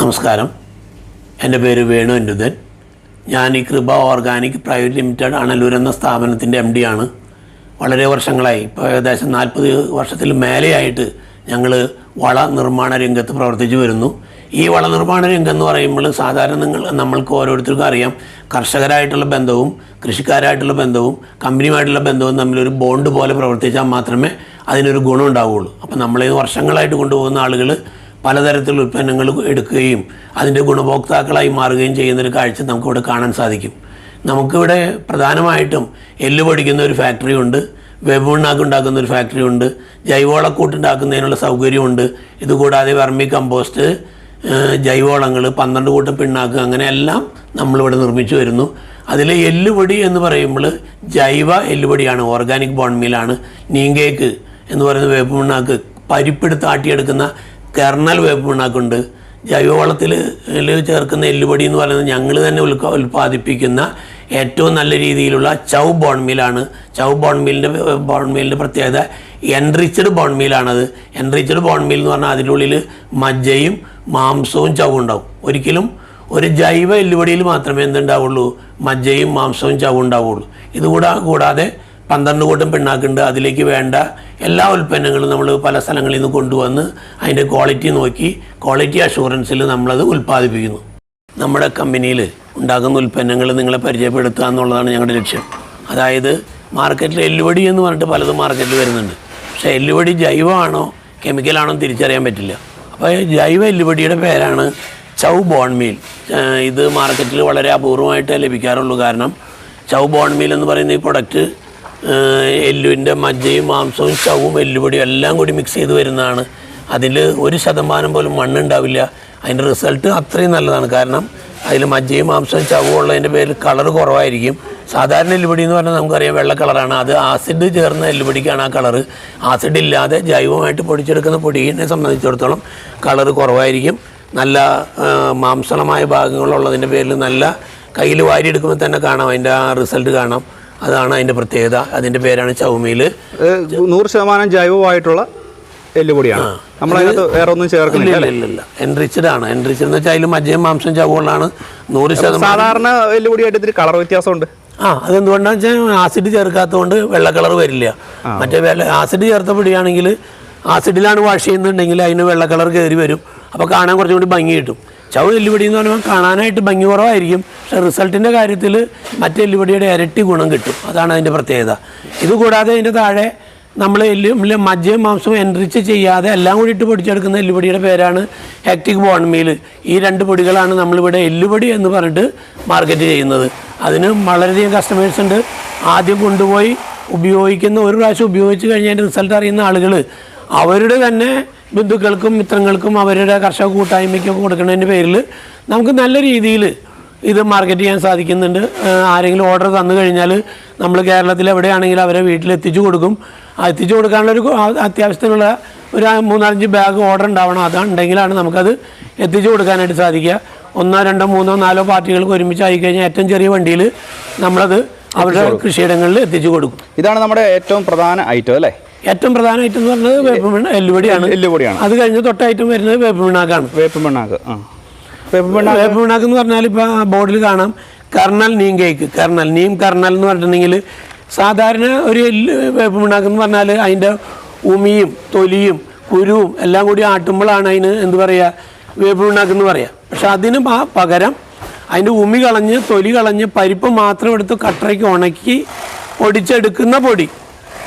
നമസ്കാരം. എന്റെ പേര് വേണു അനുദൻ ഞാൻ ഈ കൃപ ഓർഗാനിക് പ്രൈവറ്റ് ലിമിറ്റഡ് അണലൂർ എന്ന സ്ഥാപനത്തിന്റെ എം ആണ്. വളരെ വർഷങ്ങളായി. ഇപ്പോൾ ഏകദേശം നാൽപ്പത് വർഷത്തിൽ മേലെയായിട്ട് ഞങ്ങൾ വള നിർമ്മാണ രംഗത്ത് പ്രവർത്തിച്ചു വരുന്നു. ഈ വള നിർമ്മാണ രംഗം എന്ന് പറയുമ്പോൾ സാധാരണ നിങ്ങൾ നമ്മൾക്ക് ഓരോരുത്തർക്കും അറിയാം. കർഷകരായിട്ടുള്ള ബന്ധവും കൃഷിക്കാരായിട്ടുള്ള ബന്ധവും കമ്പനിയുമായിട്ടുള്ള ബന്ധവും തമ്മിലൊരു ബോണ്ട് പോലെ പ്രവർത്തിച്ചാൽ മാത്രമേ അതിനൊരു ഗുണം ഉണ്ടാവുകയുള്ളൂ. അപ്പോൾ നമ്മളെ വർഷങ്ങളായിട്ട് കൊണ്ടുപോകുന്ന ആളുകൾ പലതരത്തിലുള്ള ഉൽപ്പന്നങ്ങൾ എടുക്കുകയും അതിന്റെ ഗുണഭോക്താക്കളായി മാറുകയും ചെയ്യുന്നൊരു കാഴ്ച നമുക്കിവിടെ കാണാൻ സാധിക്കും. നമുക്കിവിടെ പ്രധാനമായിട്ടും എല്ല് പൊടിക്കുന്ന ഒരു ഫാക്ടറി ഉണ്ട് വെബുണ്ണാക്ക് ഉണ്ടാക്കുന്ന ഒരു ഫാക്ടറി ഉണ്ട് ജൈവവളക്കൂട്ട് ഉണ്ടാക്കുന്നതിനുള്ള സൗകര്യമുണ്ട്. ഇതുകൂടാതെ വെർമി കമ്പോസ്റ്റ് ജൈവവളങ്ങൾ പന്ത്രണ്ട് കൂട്ടം പിണ്ണാക്ക് അങ്ങനെയെല്ലാം നമ്മളിവിടെ നിർമ്മിച്ചു വരുന്നു. അതിൽ എല്ലുപൊടി എന്ന് പറയുമ്പോൾ ജൈവ എല്ലുപൊടിയാണ് ഓർഗാനിക് ബോൺമീലാണ് നീങ്കേക്ക് എന്ന് പറയുന്ന വേപ്പ് പരിപ്പെടുത്താട്ടിയെടുക്കുന്ന കെർണൽ വേപ്പ് ഉണ്ടാക്കുന്നുണ്ട്. ജൈവവളത്തിൽ ചേർക്കുന്ന എല്ലുപൊടി എന്ന് പറയുന്നത് ഞങ്ങൾ തന്നെ ഉൽക്ക ഉൽപ്പാദിപ്പിക്കുന്ന ഏറ്റവും നല്ല രീതിയിലുള്ള ചൗ ബോൺമീലാണ് ചൗ ബോൺമീലിന്റെ ബോൺമീലിന്റെ പ്രത്യേകത എൻറിച്ചഡ് ബോൺമീലാണത് എൻറിച്ചഡ് ബോൺമീൽ എന്ന് പറഞ്ഞാൽ അതിനുള്ളിൽ മജ്ജയും മാംസവും ചവും ഉണ്ടാവും. ഒരിക്കലും ഒരു ജൈവ എല്ലുപൊടിയിൽ മാത്രമേ എന്തുണ്ടാവുള്ളൂ? മജ്ജയും മാംസവും ചവും ഉണ്ടാവുള്ളൂ. ഇതുകൂടാ കൂടാതെ പന്ത്രണ്ട് കൂട്ടം പിണ്ണാക്കുണ്ട്. അതിലേക്ക് വേണ്ട എല്ലാ ഉൽപ്പന്നങ്ങളും നമ്മൾ പല സ്ഥലങ്ങളിൽ നിന്ന് കൊണ്ടുവന്ന് അതിന്റെ ക്വാളിറ്റി നോക്കി ക്വാളിറ്റി അഷുറൻസിൽ നമ്മളത് ഉൽപ്പാദിപ്പിക്കുന്നു. നമ്മുടെ കമ്പനിയിൽ ഉണ്ടാക്കുന്ന ഉൽപ്പന്നങ്ങൾ നിങ്ങളെ പരിചയപ്പെടുത്തുക എന്നുള്ളതാണ് ഞങ്ങളുടെ ലക്ഷ്യം. അതായത് മാർക്കറ്റിൽ എല്ലുപടി എന്ന് പറഞ്ഞിട്ട് പലതും മാർക്കറ്റിൽ വരുന്നുണ്ട്. പക്ഷേ എല്ലുപടി ജൈവമാണോ കെമിക്കലാണോ തിരിച്ചറിയാൻ പറ്റില്ല. അപ്പോൾ ജൈവ എല്ലുപടിയുടെ പേരാണ് ചൗ ബോൺമീൽ ഇത് മാർക്കറ്റിൽ വളരെ അപൂർവമായിട്ടേ ലഭിക്കാറുള്ളൂ. കാരണം ചൗ ബോൺമീൽ എന്ന് പറയുന്ന ഈ പ്രൊഡക്റ്റ് എല്ലുവിന്റെ മജ്ജയും മാംസവും ചവും എല്ലുപൊടിയും എല്ലാം കൂടി മിക്സ് ചെയ്ത് വരുന്നതാണ്. അതിൽ ഒരു ശതമാനം പോലും മണ്ണുണ്ടാവില്ല അതിന്റെ റിസൾട്ട് അത്രയും നല്ലതാണ്. കാരണം അതിൽ മജ്ജയും മാംസവും ചവും ഉള്ളതിന്റെ പേരിൽ കളർ കുറവായിരിക്കും. സാധാരണ എല്ലുപൊടി എന്ന് പറഞ്ഞാൽ നമുക്കറിയാം വെള്ള കളറാണ് അത് ആസിഡ് ചേർന്ന എല്ലുപൊടിക്കാണ് ആ കളറ് ആസിഡ് ഇല്ലാതെ ജൈവമായിട്ട് പൊടിച്ചെടുക്കുന്ന പൊടിയെ സംബന്ധിച്ചിടത്തോളം കളർ കുറവായിരിക്കും. നല്ല മാംസളമായ ഭാഗങ്ങളുള്ളതിന്റെ പേരിൽ നല്ല കയ്യിൽ വാരിയെടുക്കുമ്പോൾ തന്നെ കാണാം. അതിന്റെ ആ റിസൾട്ട് കാണാം. അതാണ് അതിന്റെ പ്രത്യേകത. അതിന്റെ പേരാണ് ഇത് നൂറ് ശതമാനം ജൈവമായിട്ടുള്ള എല്ലുപൊടിയാണ്. നമ്മളതിനകത്ത് വേറെ ഒന്നും ചേർക്കുന്നില്ല ഇല്ല എൻറിച്ചഡ് ആണ്. എൻറിച്ചഡ് എന്ന് വെച്ചാൽ അതിൽ മജ്ജയും മാംസം ചവുകളാണ് നൂറ് ശതമാനം സാധാരണ എല്ലുപൊടിയായിട്ട് ഇതിൽ കളർ വ്യത്യാസമുണ്ട്. ആ അതെന്തുകൊണ്ടാന്ന് വെച്ചാൽ ആസിഡ് ചേർക്കാത്തതുകൊണ്ട് വെള്ള കളർ വരില്ല. മറ്റേ വെള്ള ആസിഡ് ചേർത്ത പൊടിയാണെങ്കിൽ ആസിഡിലാണ് വാഷ് ചെയ്യുന്നുണ്ടെങ്കിൽ അതിന് വെള്ള കളർ കയറി വരും. അപ്പോൾ കാണാൻ കുറച്ചും കൂടി ഭംഗി കിട്ടും. ചവ് എല്ലുപടി എന്ന് പറയുമ്പോൾ കാണാനായിട്ട് ഭംഗി കുറവായിരിക്കും. പക്ഷേ റിസൾട്ടിന്റെ കാര്യത്തിൽ മറ്റേ എല്ലുപടിയുടെ ഇരട്ടി ഗുണം കിട്ടും. അതാണ് അതിന്റെ പ്രത്യേകത. ഇതുകൂടാതെ അതിന്റെ താഴെ നമ്മൾ എല്ലുമില്ല മജ്ജയും മാംസവും എൻറിച്ച് ചെയ്യാതെ എല്ലാം കൂടി ഇട്ട് പൊടിച്ചെടുക്കുന്ന എല്ലുപൊടിയുടെ പേരാണ് ഹെക്ടിക് ബോൺമീൽ ഈ രണ്ട് പൊടികളാണ് നമ്മളിവിടെ എല്ലുപൊടി എന്ന് പറഞ്ഞിട്ട് മാർക്കറ്റ് ചെയ്യുന്നത്. അതിന് വളരെയധികം കസ്റ്റമേഴ്സ് ഉണ്ട്. ആദ്യം കൊണ്ടുപോയി ഉപയോഗിക്കുന്ന ഒരു പ്രാവശ്യം ഉപയോഗിച്ച് കഴിഞ്ഞ് അതിന്റെ റിസൾട്ട് അറിയുന്ന ആളുകൾ അവരുടെ തന്നെ ബന്ധുക്കൾക്കും മിത്രങ്ങൾക്കും അവരുടെ കർഷക കൂട്ടായ്മയ്ക്കും കൊടുക്കുന്നതിന്റെ പേരിൽ നമുക്ക് നല്ല രീതിയിൽ ഇത് മാർക്കറ്റ് ചെയ്യാൻ സാധിക്കുന്നുണ്ട്. ആരെങ്കിലും ഓർഡർ തന്നു കഴിഞ്ഞാൽ നമ്മൾ കേരളത്തിൽ എവിടെയാണെങ്കിലും അവരെ വീട്ടിൽ എത്തിച്ചു കൊടുക്കും. എത്തിച്ചു കൊടുക്കാനുള്ളൊരു അത്യാവശ്യത്തിനുള്ള ഒരു മൂന്നാലഞ്ച് ബാഗ് ഓർഡർ ഉണ്ടാവണം. അതുണ്ടെങ്കിലാണ് നമുക്കത് എത്തിച്ചു കൊടുക്കാനായിട്ട് സാധിക്കുക. ഒന്നോ രണ്ടോ മൂന്നോ നാലോ പാർട്ടികൾക്ക് ഒരുമിച്ച് ആയിക്കഴിഞ്ഞാൽ ഏറ്റവും ചെറിയ വണ്ടിയിൽ നമ്മളത് അവരുടെ കൃഷിയിടങ്ങളിൽ എത്തിച്ചു കൊടുക്കും. ഇതാണ് നമ്മുടെ ഏറ്റവും പ്രധാന ഐറ്റം അല്ലേ? ഏറ്റവും പ്രധാനമായിട്ട് എന്ന് പറഞ്ഞത് വേപ്പമിണ്ണ എല്ലുപൊടിയാണ്. എല്ലുപൊടിയാണ്. അത് കഴിഞ്ഞ് തൊട്ടായിട്ടും വരുന്നത് വേപ്പമിണ്ണാക്കാണ് വേപ്പുമിണ്ണാക്ക് ആ. വേപ്പ് മണ്ണാക്ക് വേപ്പ് പിണ്ണാക്ക് എന്ന് പറഞ്ഞാൽ ഇപ്പോൾ ബോർഡിൽ കാണാം. Kernel neem cake. Kernel neem kernel എന്ന് പറഞ്ഞിട്ടുണ്ടെങ്കിൽ സാധാരണ ഒരു എല്ല് വേപ്പുമിണ്ണാക്ക് എന്ന് പറഞ്ഞാൽ അതിന്റെ ഉമിയും തൊലിയും കുരുവും എല്ലാം കൂടി ആട്ടുമ്പോഴാണ് അതിന് എന്ത് പറയുക വേപ്പ് പിണ്ണാക്ക് എന്ന് പറയുക പക്ഷെ അതിന് പകരം അതിന്റെ ഉമി കളഞ്ഞ് തൊലി കളഞ്ഞ് പരിപ്പ് മാത്രം എടുത്ത് കട്ടറയ്ക്ക് ഉണക്കി പൊടിച്ചെടുക്കുന്ന പൊടി.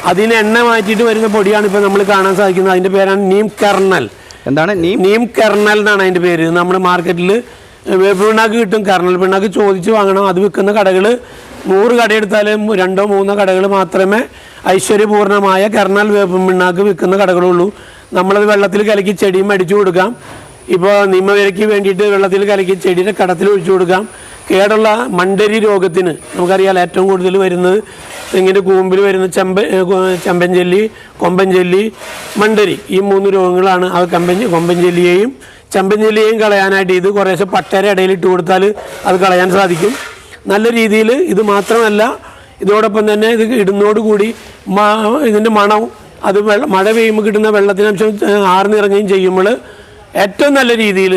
അതിന് എണ്ണ മാറ്റിയിട്ട് വരുന്ന പൊടിയാണ് ഇപ്പോൾ നമ്മൾ കാണാൻ സാധിക്കുന്നത്. അതിന്റെ പേരാണ് നീം കർണൽ. എന്താണ്? നീ? നീം കർണൽ എന്നാണ് അതിന്റെ പേര്. നമ്മുടെ മാർക്കറ്റിൽ വേപ്പ് പിണ്ണാക്ക് കിട്ടും കർണൽ. പിണ്ണാക്ക് ചോദിച്ച് വാങ്ങണം. അത് വിൽക്കുന്ന കടകൾ നൂറ് കടയെടുത്താലും രണ്ടോ മൂന്നോ കടകൾ മാത്രമേ ഐശ്വര്യപൂർണമായ കർണൽ വേപ്പ് പിണ്ണാക്ക് വിൽക്കുന്ന കടകളുള്ളൂ. നമ്മളത് വെള്ളത്തിൽ കലക്കി ചെടിയും അടിച്ചു കൊടുക്കാം. ഇപ്പോൾ നിമ്മവിലയ്ക്ക് വേണ്ടിയിട്ട് വെള്ളത്തിൽ കലക്കി ചെടിയുടെ കടത്തിൽ ഒഴിച്ചു കൊടുക്കാം. കേടുള്ള മണ്ടരി രോഗത്തിന് നമുക്കറിയാം ഏറ്റവും കൂടുതൽ വരുന്നത് തെങ്ങിന്റെ കൂമ്പിൽ വരുന്ന ചെമ്പ ചെമ്പൻ ചെല്ലി കൊമ്പൻ മണ്ടരി. ഈ മൂന്ന് രോഗങ്ങളാണ് ആ കമ്പൻ കൊമ്പൻ ചെല്ലിയെയും കളയാനായിട്ട് ഇത് കുറേശ്ശെ പട്ടര ഇടയിൽ ഇട്ട് കൊടുത്താൽ അത് കളയാൻ സാധിക്കും. നല്ല രീതിയിൽ ഇത് മാത്രമല്ല ഇതോടൊപ്പം തന്നെ ഇത് ഇടുന്നതോടുകൂടി കൂടി ഇതിന്റെ മണവും അത് വെള്ള മഴ പെയ്യുമ്പോൾ കിട്ടുന്ന വെള്ളത്തിനംശം ആർന്നിറങ്ങുകയും ചെയ്യുമ്പോൾ ഏറ്റവും നല്ല രീതിയിൽ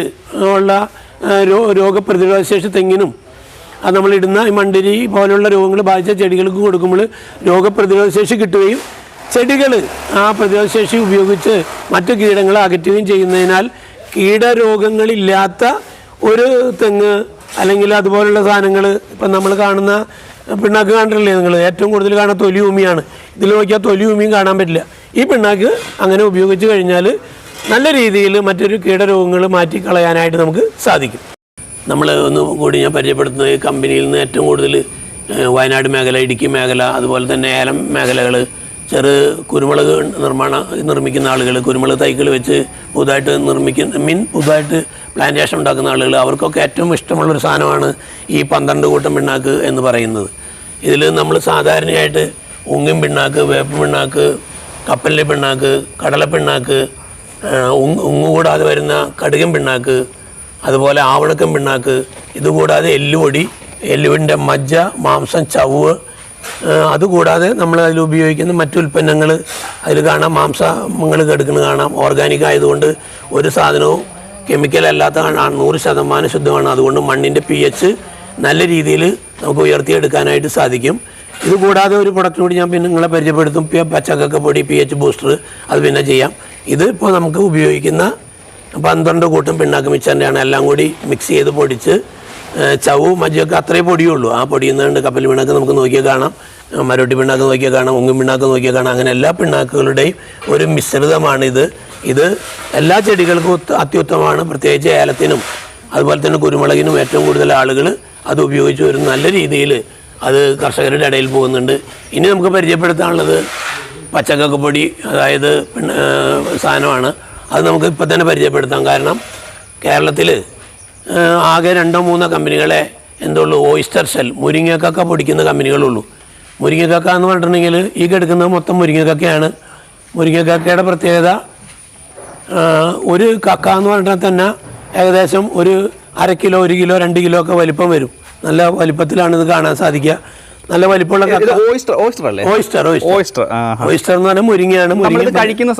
ഉള്ള ആ, രോ- രോഗപ്രതിരോധ ശേഷി തെങ്ങിനും അത് നമ്മളിടുന്ന ഈ മണ്ടിരി പോലുള്ള രോഗങ്ങൾ ബാധിച്ച ചെടികൾക്ക് കൊടുക്കുമ്പോൾ രോഗപ്രതിരോധ ശേഷി കിട്ടുകയും ചെടികൾ ആ പ്രതിരോധ ശേഷി ഉപയോഗിച്ച് മറ്റു കീടങ്ങളെ അകറ്റുകയും ചെയ്യുന്നതിനാൽ കീടരോഗങ്ങളില്ലാത്ത ഒരു തെങ്ങ് അല്ലെങ്കിൽ അതുപോലുള്ള സാധനങ്ങൾ ഇപ്പം നമ്മൾ കാണുന്ന പിണ്ണാക്ക് കണ്ടിട്ടില്ലേ നിങ്ങൾ? ഏറ്റവും കൂടുതൽ കാണുന്ന തൊലി ഉമിയാണ് ഇതിൽ നോക്കിയാൽ തൊലി ഉമിയും കാണാൻ പറ്റില്ല. ഈ പിണ്ണാക്ക് അങ്ങനെ ഉപയോഗിച്ച് കഴിഞ്ഞാൽ നല്ല രീതിയിൽ മറ്റൊരു കീടരോഗങ്ങൾ മാറ്റിക്കളയാനായിട്ട് നമുക്ക് സാധിക്കും. നമ്മൾ ഒന്ന് കൂടി ഞാൻ പരിചയപ്പെടുത്തുന്നത് ഈ കമ്പനിയിൽ നിന്ന് ഏറ്റവും കൂടുതൽ വയനാട് മേഖല ഇടുക്കി മേഖല അതുപോലെ തന്നെ ഏലം മേഖലകൾ ചെറു കുരുമുളക് നിർമ്മാണ നിർമ്മിക്കുന്ന ആളുകൾ കുരുമുളക് തൈകൾ വെച്ച് പുതുതായിട്ട് നിർമ്മിക്കുന്ന മീൻ പുതുതായിട്ട് പ്ലാന്റേഷൻ ഉണ്ടാക്കുന്ന ആളുകൾ അവർക്കൊക്കെ ഏറ്റവും ഇഷ്ടമുള്ളൊരു സാധനമാണ് ഈ പന്ത്രണ്ട് കൂട്ടം പിണ്ണാക്ക് എന്ന് പറയുന്നത്. ഇതിൽ നമ്മൾ സാധാരണയായിട്ട് ഉങ്ങും പിണ്ണാക്ക് വേപ്പ് പിണ്ണാക്ക് കപ്പലിന്റെ പിണ്ണാക്ക് കടല പിണ്ണാക്ക് ഉങ്ങ് കൂടാതെ വരുന്ന കടുകൻ പിണ്ണാക്ക് അതുപോലെ ആവണക്കം പിണ്ണാക്ക് ഇതുകൂടാതെ എല്ലുപൊടി എല്ലുവിന്റെ മജ്ജ മാംസം ചവ് അതുകൂടാതെ നമ്മൾ അതിൽ ഉപയോഗിക്കുന്ന മറ്റു ഉൽപ്പന്നങ്ങൾ. അതിൽ കാണാം മാംസങ്ങൾ കെടുക്കുന്നത് കാണാം. ഓർഗാനിക് ആയതുകൊണ്ട് ഒരു സാധനവും കെമിക്കൽ അല്ലാത്ത ആണ് നൂറ് ശതമാനം ശുദ്ധമാണ്. അതുകൊണ്ട് മണ്ണിന്റെ പി എച്ച് നല്ല രീതിയിൽ നമുക്ക് ഉയർത്തിയെടുക്കാനായിട്ട് സാധിക്കും. ഇത് കൂടാതെ ഒരു പ്രൊഡക്റ്റ് കൂടി ഞാൻ പിന്നെ നിങ്ങളെ പരിചയപ്പെടുത്തും. പച്ചക്കക്ക പൊടി പി എച്ച് ബൂസ്റ്റർ അത് പിന്നെ ചെയ്യാം. ഇത് ഇപ്പോൾ നമുക്ക് ഉപയോഗിക്കുന്ന പന്ത്രണ്ട് കൂട്ടും പിണ്ണാക്ക് മിച്ചറിന്റെയാണ് എല്ലാം കൂടി മിക്സ് ചെയ്ത് പൊടിച്ച് ചവും മജ്ജയൊക്കെ അത്രേ പൊടിയുള്ളൂ. ആ പൊടിയിൽ നിന്ന് കപ്പൽ പിണ്ണാക്ക് നമുക്ക് നോക്കിയാൽ കാണാം. മരോട്ടി പിണ്ണാക്ക് നോക്കിയാൽ കാണാം. ഉങ്ങും പിണ്ണാക്ക് നോക്കിയാൽ കാണാം. അങ്ങനെ എല്ലാ പിണ്ണാക്കുകളുടെയും ഒരു മിശ്രിതമാണിത്. ഇത് എല്ലാ ചെടികൾക്കും അത്യുത്തമമാണ്. പ്രത്യേകിച്ച് ഏലത്തിനും അതുപോലെ തന്നെ കുരുമുളകിനും ഏറ്റവും കൂടുതൽ ആളുകൾ അത് ഉപയോഗിച്ച് ഒരു നല്ല രീതിയിൽ അത് കർഷകരുടെ ഇടയിൽ പോകുന്നുണ്ട്. ഇനി നമുക്ക് പരിചയപ്പെടുത്താനുള്ളത് പച്ചക്കപ്പൊടി അതായത് സാധനമാണ്. അത് നമുക്ക് ഇപ്പം തന്നെ പരിചയപ്പെടുത്താം. കാരണം കേരളത്തിൽ ആകെ രണ്ടോ മൂന്നോ കമ്പനികളെ എന്തുള്ളൂ ഓയിസ്റ്റർ സെൽ മുരിങ്ങക്കക്ക പൊടിക്കുന്ന കമ്പനികളുള്ളൂ. മുരിങ്ങക്കക്ക എന്ന് പറഞ്ഞിട്ടുണ്ടെങ്കിൽ ഈ കിടക്കുന്നത് മൊത്തം മുരിങ്ങക്കക്കയാണ്. മുരിങ്ങക്കക്കയുടെ പ്രത്യേകത ഒരു കക്ക എന്ന് പറഞ്ഞാൽ തന്നെ ഏകദേശം ഒരു അര കിലോ ഒരു കിലോ രണ്ട് കിലോ ഒക്കെ വലിപ്പം വരും. നല്ല വലിപ്പത്തിലാണ് ഇത് കാണാൻ സാധിക്കുക. നല്ല വലിപ്പമുള്ള ഓയിസ്റ്റർ ഓയിസ്റ്റർ അല്ലേ? ഓയിസ്റ്റർ ഓയിസ്റ്റർ ഓയിസ്റ്റർ എന്ന് പറഞ്ഞാൽ മുരിങ്ങയാണ് മുരിങ്ങ കഴിക്കുന്ന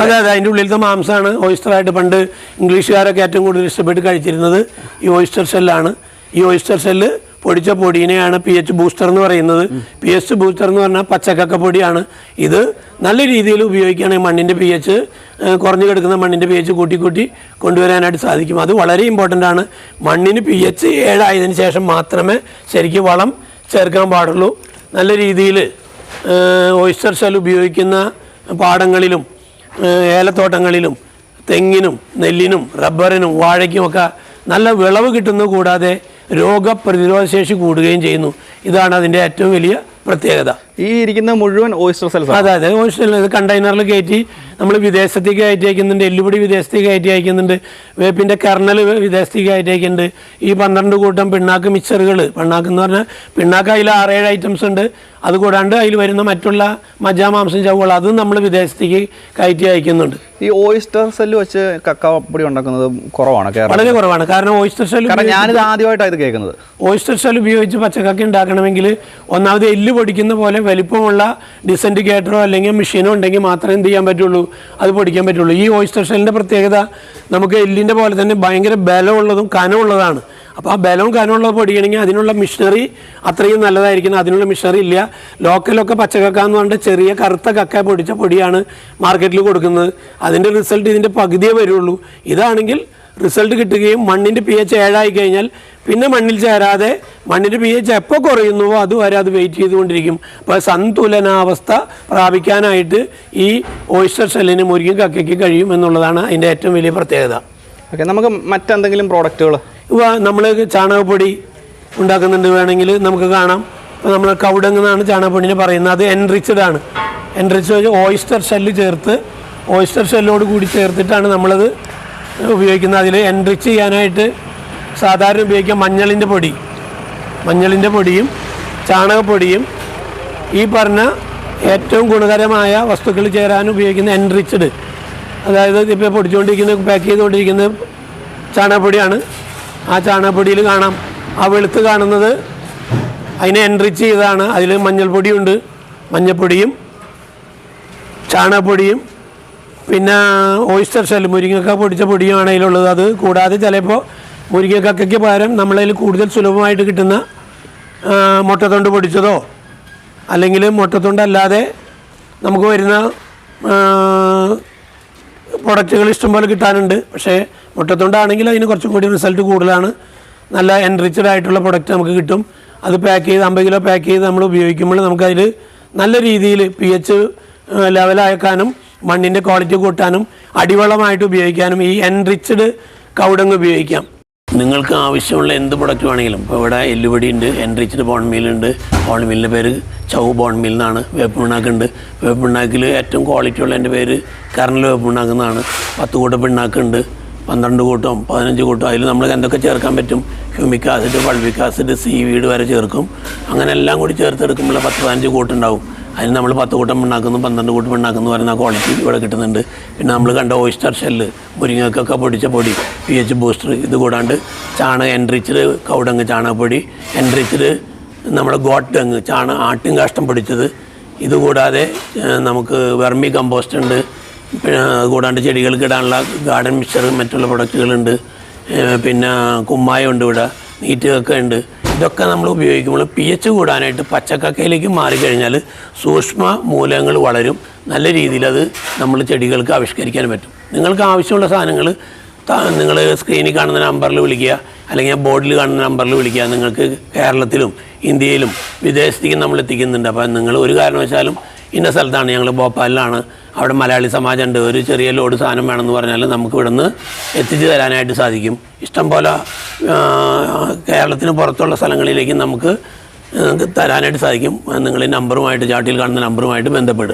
അതെ അതെ അതിന്റെ ഉള്ളിലത്തെ മാംസമാണ് ഓയിസ്റ്റർ ആയിട്ട് പണ്ട് ഇംഗ്ലീഷുകാരൊക്കെ ഏറ്റവും കൂടുതൽ ഇഷ്ടപ്പെട്ട് കഴിച്ചിരുന്നത് ഈ ഓയിസ്റ്റർ സെല്ലാണ് ഈ ഓയിസ്റ്റർ സെല്ല് പൊടിച്ച പൊടിയിനെയാണ് പി എച്ച് ബൂസ്റ്റർ എന്ന് പറയുന്നത്. പി എച്ച് ബൂസ്റ്റർ എന്ന് പറഞ്ഞാൽ പച്ചക്കക്ക പൊടിയാണ്. ഇത് നല്ല രീതിയിൽ ഉപയോഗിക്കുകയാണെങ്കിൽ മണ്ണിന്റെ പി എച്ച് കുറഞ്ഞു കിടക്കുന്ന മണ്ണിന്റെ പി എച്ച് കൂട്ടി കൂട്ടി കൊണ്ടുവരാനായിട്ട് സാധിക്കും. അത് വളരെ ഇമ്പോർട്ടന്റ് ആണ്. മണ്ണിന് പി എച്ച് ഏഴായതിനു ശേഷം മാത്രമേ ശരിക്കും വളം ചേർക്കാൻ പാടുള്ളൂ. നല്ല രീതിയിൽ ഓയിസ്റ്റർ ഷെൽ ഉപയോഗിക്കുന്ന പാടങ്ങളിലും ഏലത്തോട്ടങ്ങളിലും തെങ്ങിനും നെല്ലിനും റബ്ബറിനും വാഴയ്ക്കുമൊക്കെ നല്ല വിളവ് കിട്ടുന്നത് കൂടാതെ രോഗപ്രതിരോധ ശേഷി കൂടുകയും ചെയ്യുന്നു. ഇതാണ് അതിന്റെ ഏറ്റവും വലിയ പ്രത്യേകത. ഈ ഇരിക്കുന്ന മുഴുവൻ ഓയിസ്റ്റർ സെൽസ് അതെ അതെ. ഓയിസ്റ്റർ ഇത് കണ്ടെയ്നറിൽ കയറ്റി നമ്മൾ വിദേശത്തേക്ക് കയറ്റി അയക്കുന്നുണ്ട്. എല്ലുപൊടി വിദേശത്തേക്ക് കയറ്റി അയക്കുന്നുണ്ട്. വേപ്പിന്റെ കർണൽ വിദേശത്തേക്ക് കയറ്റി അയക്കുന്നുണ്ട്. ഈ പന്ത്രണ്ട് കൂട്ടം പിണ്ണാക്ക് മിക്സറുകൾ പിണ്ണാക്ക് എന്ന് പറഞ്ഞാൽ പിണ്ണാക്ക് അതിൽ ആറേഴ് ഐറ്റംസ് ഉണ്ട്. അത് കൂടാണ്ട് അതിൽ വരുന്ന മറ്റുള്ള മജ്ജ മാംസം ചവുകൾ അതും നമ്മൾ വിദേശത്തേക്ക് കയറ്റി അയക്കുന്നുണ്ട്. ഈ ഓയിസ്റ്റർ സെല്ല് വെച്ച് കക്കാപ്പൊടി ഉണ്ടാക്കുന്നത് കുറവാണ് വളരെ കുറവാണ്. കാരണം ഓയിസ്റ്റർ സെല്ല് ഞാനിത് ആദ്യമായിട്ടാണ് ഇത് കേൾക്കുന്നത്. ഓയിസ്റ്റർ സെല്ല് ഉപയോഗിച്ച് പച്ചക്കക്ക ഉണ്ടാക്കണമെങ്കിൽ ഒന്നാമത് എല്ല് പൊടിക്കുന്ന പോലെ വലിപ്പമുള്ള ഡിസന്റിഗേറ്ററോ അല്ലെങ്കിൽ മെഷീനോ ഉണ്ടെങ്കിൽ മാത്രമേ എന്ത് ചെയ്യാൻ പറ്റുള്ളൂ? അത് പൊടിക്കാൻ പറ്റുള്ളൂ. ഈ ഓയിസ്റ്റർ ഷെല്ലിന്റെ പ്രത്യേകത നമുക്ക് എല്ലിന്റെ പോലെ തന്നെ ഭയങ്കര ബലമുള്ളതും കനമുള്ളതാണ്. അപ്പോൾ ആ ബലവും കനമുള്ളത് പൊടിയണമെങ്കിൽ അതിനുള്ള മിഷനറി അത്രയും നല്ലതായിരിക്കണം. അതിനുള്ള മിഷനറി ഇല്ല. ലോക്കലൊക്കെ പച്ചക്കക്ക എന്ന് പറഞ്ഞിട്ട് ചെറിയ കറുത്ത കക്ക പൊടിച്ച പൊടിയാണ് മാർക്കറ്റിൽ കൊടുക്കുന്നത്. അതിന്റെ റിസൾട്ട് ഇതിന്റെ പകുതിയേ വരുള്ളൂ. ഇതാണെങ്കിൽ റിസൾട്ട് കിട്ടുകയും മണ്ണിന്റെ പി എച്ച് ഏഴായി കഴിഞ്ഞാൽ പിന്നെ മണ്ണിൽ ചേരാതെ മണ്ണിന്റെ പി എച്ച് എപ്പോൾ കുറയുന്നുവോ അതുവരെ അത് വെയിറ്റ് ചെയ്തുകൊണ്ടിരിക്കും. അപ്പോൾ സന്തുലനാവസ്ഥ പ്രാപിക്കാനായിട്ട് ഈ ഓയിസ്റ്റർ ഷെല്ലിന് മുരിക്കും കക്കയ്ക്ക് കഴിയും എന്നുള്ളതാണ് അതിന്റെ ഏറ്റവും വലിയ പ്രത്യേകത. ഓക്കെ നമുക്ക് മറ്റെന്തെങ്കിലും പ്രോഡക്റ്റുകൾ നമ്മൾ ചാണകപ്പൊടി ഉണ്ടാക്കുന്നുണ്ട് വേണമെങ്കിൽ നമുക്ക് കാണാം. ഇപ്പോൾ നമ്മൾ കൗഡങ് എന്നാണ് ചാണകപ്പൊടിനെ പറയുന്നത്. അത് എൻറിച്ചഡ് ആണ്. എൻറിച്ച് ഓയിസ്റ്റർ ഷെല്ല് ചേർത്ത് ഓയിസ്റ്റർ ഷെല്ലോട് കൂടി ചേർത്തിട്ടാണ് നമ്മളത് ഉപയോഗിക്കുന്നത്. അതിൽ എൻറിച്ച് ചെയ്യാനായിട്ട് സാധാരണ ഉപയോഗിക്കുക മഞ്ഞളിന്റെ പൊടി. മഞ്ഞളിന്റെ പൊടിയും ചാണകപ്പൊടിയും. ഈ പറഞ്ഞ ഏറ്റവും ഗുണകരമായ വസ്തുക്കൾ ചേരാൻ ഉപയോഗിക്കുന്ന എൻറിച്ചഡ് അതായത് ഇപ്പോൾ പൊടിച്ചുകൊണ്ടിരിക്കുന്ന പാക്ക് ചെയ്തുകൊണ്ടിരിക്കുന്ന ചാണകപ്പൊടിയാണ്. ആ ചാണകപ്പൊടിയിൽ കാണാം. ആ വെളുത്ത് കാണുന്നത് അതിനെ എൻറിച്ച് ചെയ്തതാണ്. അതിൽ മഞ്ഞൾപ്പൊടിയുണ്ട്. മഞ്ഞൾപ്പൊടിയും ചാണകപ്പൊടിയും. പിന്നെ ഓയിസ്റ്റർ ഷെൽ മുരിങ്ങക്ക പൊടിച്ച പൊടിയുമാണ് അതിലുള്ളത്. അത് കൂടാതെ ചിലപ്പോൾ മുരിങ്ങക്കയ്ക്ക് പകരം നമ്മളതിൽ കൂടുതൽ സുലഭമായിട്ട് കിട്ടുന്ന മുട്ടത്തൊണ്ട് പൊടിച്ചതോ അല്ലെങ്കിൽ മുട്ടത്തൊണ്ടല്ലാതെ നമുക്ക് വരുന്ന പ്രൊഡക്റ്റുകൾ ഇഷ്ടംപോലെ കിട്ടാനുണ്ട്. പക്ഷേ മുട്ടത്തൊണ്ടാണെങ്കിൽ അതിന് കുറച്ചും കൂടി റിസൾട്ട് കൂടുതലാണ്. നല്ല എൻറിച്ചഡ് ആയിട്ടുള്ള പ്രൊഡക്റ്റ് നമുക്ക് കിട്ടും. അത് പാക്ക് ചെയ്ത് അമ്പത് കിലോ പാക്ക് ചെയ്ത് നമ്മൾ ഉപയോഗിക്കുമ്പോൾ നമുക്കതിൽ നല്ല രീതിയിൽ പി എച്ച് ലെവലാക്കാനും മണ്ണിന്റെ ക്വാളിറ്റി കൂട്ടാനും അടിവളമായിട്ട് ഉപയോഗിക്കാനും ഈ എൻറിച്ചഡ് കൗഡങ്ങ് ഉപയോഗിക്കാം. നിങ്ങൾക്ക് ആവശ്യമുള്ള എന്ത് പ്രൊഡക്റ്റ് വേണമെങ്കിലും. ഇപ്പോൾ ഇവിടെ എല്ലുപൊടി ഉണ്ട് എൻറിച്ച്ഡ് ബോൺ മീലുണ്ട് ബോൺ മീലിന്റെ പേര് ചൗ ബോൺ മീൽ എന്നാണ്. വേപ്പ് പിണ്ണാക്കുണ്ട് വേപ്പ് പിണ്ണാക്കിൽ ഏറ്റവും ക്വാളിറ്റി ഉള്ള എന്റെ പേര് കറണ്ടിൽ വേപ്പ് പിണ്ണാക്ക് എന്നാണ്. പത്ത് കൂട്ട പിണ്ണാക്കുണ്ട് പന്ത്രണ്ട് കൂട്ടം പതിനഞ്ച് കൂട്ടം. അതിൽ നമ്മൾ എന്തൊക്കെ ചേർക്കാൻ പറ്റും? Humic acid fulvic acid seaweed വരെ ചേർക്കും. അങ്ങനെ എല്ലാം കൂടി ചേർത്തെടുക്കുമ്പോൾ പത്ത് പതിനഞ്ച് കൂട്ടുണ്ടാവും. അതിന് നമ്മൾ പത്ത് കൂട്ടം പിണ്ണാക്കുന്നു പന്ത്രണ്ട് കൂട്ടം പിണ്ണാക്കുന്നു പറയുന്ന ക്വാളിറ്റി ഇവിടെ കിട്ടുന്നുണ്ട്. പിന്നെ നമ്മൾ കണ്ട ഓയിസ്റ്റർ ഷെല്ല് മുരിങ്ങക്കൊക്കെ പൊടിച്ച പൊടി പി എച്ച് ബൂസ്റ്റർ ഇത് കൂടാണ്ട് ചാണക എൻറിച്ചഡ് കൗടങ്ങ് ചാണകപ്പൊടി എൻറിച്ചഡ് നമ്മുടെ ഗോട്ടങ്ങ് ചാണ ആട്ടും കാഷ്ടം പൊടിച്ചത്. ഇതുകൂടാതെ നമുക്ക് വെർമി കമ്പോസ്റ്റ് ഉണ്ട്. പിന്നെ കൂടാണ്ട് ചെടികൾക്ക് ഇടാനുള്ള ഗാർഡൻ മിക്സർ മറ്റുള്ള പ്രൊഡക്റ്റുകളുണ്ട് പിന്നെ കുമ്മായം ഉണ്ട് ഇവിടെ നീറ്റൊക്കെ ഉണ്ട്. ഇതൊക്കെ നമ്മൾ ഉപയോഗിക്കുമ്പോൾ പി എച്ച് കൂടാനായിട്ട് പച്ചക്കക്കയിലേക്ക് മാറിക്കഴിഞ്ഞാൽ സൂക്ഷ്മ മൂലങ്ങൾ വളരും. നല്ല രീതിയിൽ അത് നമ്മൾ ചെടികൾക്ക് ആവിഷ്കരിക്കാൻ പറ്റും. നിങ്ങൾക്ക് ആവശ്യമുള്ള സാധനങ്ങൾ നിങ്ങൾ സ്ക്രീനിൽ കാണുന്ന നമ്പറിൽ വിളിക്കുക. അല്ലെങ്കിൽ ബോർഡിൽ കാണുന്ന നമ്പറിൽ വിളിക്കുക. നിങ്ങൾക്ക് കേരളത്തിലും ഇന്ത്യയിലും വിദേശത്തേക്കും നമ്മൾ എത്തിക്കുന്നുണ്ട്. അപ്പോൾ നിങ്ങൾ ഒരു കാരണവശാലും ഇന്ന സ്ഥലത്താണ് ഞങ്ങൾ ഭോപ്പാലിലാണ്. അവിടെ മലയാളി സമാജമുണ്ട്. ഒരു ചെറിയ ലോഡ് സാധനം വേണമെന്ന് പറഞ്ഞാൽ നമുക്ക് ഇവിടുന്ന് എത്തിച്ചു തരാനായിട്ട് സാധിക്കും. ഇഷ്ടംപോലെ പോലെ കേരളത്തിന് പുറത്തുള്ള സ്ഥലങ്ങളിലേക്ക് നമുക്ക് തരാനായിട്ട് സാധിക്കും. നിങ്ങൾ നമ്പറുമായിട്ട് ചാട്ടിൽ കാണുന്ന നമ്പറുമായിട്ട് ബന്ധപ്പെടുക.